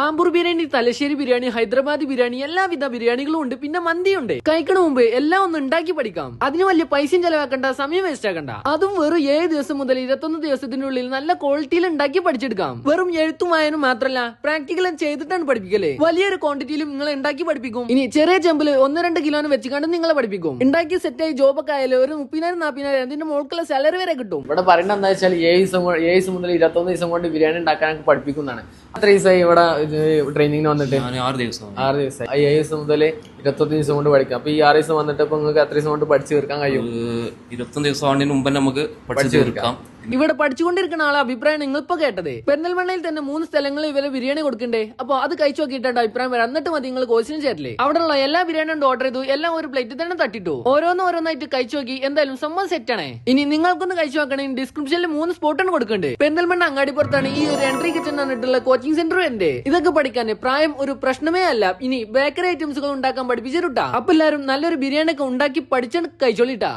ആമ്പൂർ ബിരിയാണി തലശ്ശേരി ബിരിയാണി ഹൈദരാബാദി ബിരിയാണി എല്ലാവിധ ബിരിയാണികളും ഉണ്ട്. പിന്നെ മന്തിയുണ്ട്. കഴിക്കണ മുമ്പ് എല്ലാം ഒന്ന് ഉണ്ടാക്കി പഠിക്കാം. അതിന് വലിയ പൈസയും ചെലവാക്കണ്ട സമയം വേസ്റ്റ് ആക്കണ്ട. അതും വെറും ഏഴ് ദിവസം മുതൽ ഇരുപത്തൊന്ന് ദിവസത്തിനുള്ളിൽ നല്ല ക്വാളിറ്റിയിൽ ഉണ്ടാക്കി പഠിച്ചെടുക്കാം. വെറും എഴുത്തും വായനും മാത്രമല്ല പ്രാക്ടിക്കലും ചെയ്തിട്ടാണ് പഠിപ്പിക്കൽ. വലിയൊരു ക്വാണ്ടിറ്റിയിലും നിങ്ങൾ ഉണ്ടാക്കി പഠിപ്പിക്കും. ഇനി ചെറിയ ചെമ്പിൽ ഒന്ന് രണ്ട് കിലോന് വെച്ചുകൊണ്ട് നിങ്ങളെ പഠിപ്പിക്കും. ഉണ്ടാക്കി സെറ്റായി ജോബൊക്കെ ആയാലും ഒരു മുപ്പതിനായിരം നാൽപ്പതിനായിരം അതിന്റെ മുകൾക്കുള്ള സാലറി വരെ കിട്ടും. ഇവിടെ പറയുന്നത് എന്താ വെച്ചാൽ ഏഴ് ദിവസം ഏഴ് ദിവസം മുതൽ ഇരുപത്തൊന്ന് ദിവസം കൊണ്ട് ബിരിയാണി ഉണ്ടാക്കാനൊക്കെ പഠിപ്പിക്കുന്നതാണ്. അത്ര ദിവസമായി ഇവിടെ ട്രെയിനിങ്ങിന് വന്നിട്ട്. ആറ് ദിവസം. ആറ് ദിവസം. ഐ ഏഴ് എസ് മുതൽ ഇരുപത്തൊന്ന് ദിവസം കൊണ്ട് പഠിക്കാം. അപ്പൊ ഈ ആറ് ദിവസം വന്നിട്ട് ഇപ്പൊ നിങ്ങൾക്ക് എത്ര ദിവസം കൊണ്ട് പഠിച്ചു തീർക്കാൻ കഴിയും. ഇരുപത്തൊന്ന് ദിവസം ആവുന്നതിന് മുമ്പ് നമുക്ക് പഠിച്ചു തീർക്കാം. ഇവിടെ പഠിച്ചുകൊണ്ടിരിക്കുന്ന ആളെ അഭിപ്രായം നിങ്ങൾ ഇപ്പൊ കേട്ടത്. പെരിന്തൽമണ്ണയിൽ തന്നെ മൂന്ന് സ്ഥലങ്ങളിൽ ഇവരെ ബിരിയാണി കൊടുക്കണ്ടേ? അപ്പൊ അത് കഴിച്ചു നോക്കിയിട്ടുണ്ട് അഭിപ്രായം വരാം. എന്നിട്ട് മതി നിങ്ങൾ കോഴ്സിന് ചേരില്ലേ. അവിടെയുള്ള എല്ലാ ബിരിയാണിയും ഓർഡർ ചെയ്തു. എല്ലാം ഒരു പ്ലേറ്റിൽ തന്നെ തട്ടിട്ടു. ഓരോന്ന് ഓരോന്നായിട്ട് കഴിച്ചു നോക്കി. എന്തായാലും സംഭവം സെറ്റ് ആണ്. ഇനി നിങ്ങൾക്കൊന്ന് കഴിച്ചു നോക്കണമെങ്കിൽ ഡിസ്ക്രിപ്ഷനിൽ മൂന്ന് സ്പോട്ടാണ് കൊടുക്കുന്നുണ്ട് പെരിന്തൽമണ്ണ അങ്ങാടിപ്പുറത്താണ് ഈ ഒരു എൻട്രി കിച്ചൺ പറഞ്ഞിട്ടുള്ള കോച്ചിങ് സെന്റർ എന്റെ ഇതൊക്കെ പഠിക്കാൻ പ്രായം ഒരു പ്രശ്നമേ അല്ല. ഇനി ബേക്കറി ഐറ്റംസുകൾ ഉണ്ടാക്കാൻ പഠിപ്പിച്ചിട്ടാ അപ്പൊ എല്ലാരും നല്ലൊരു ബിരിയാണി ഒക്കെ ഉണ്ടാക്കി പഠിച്ചാണ് കഴിച്ചോളിട്ടാ.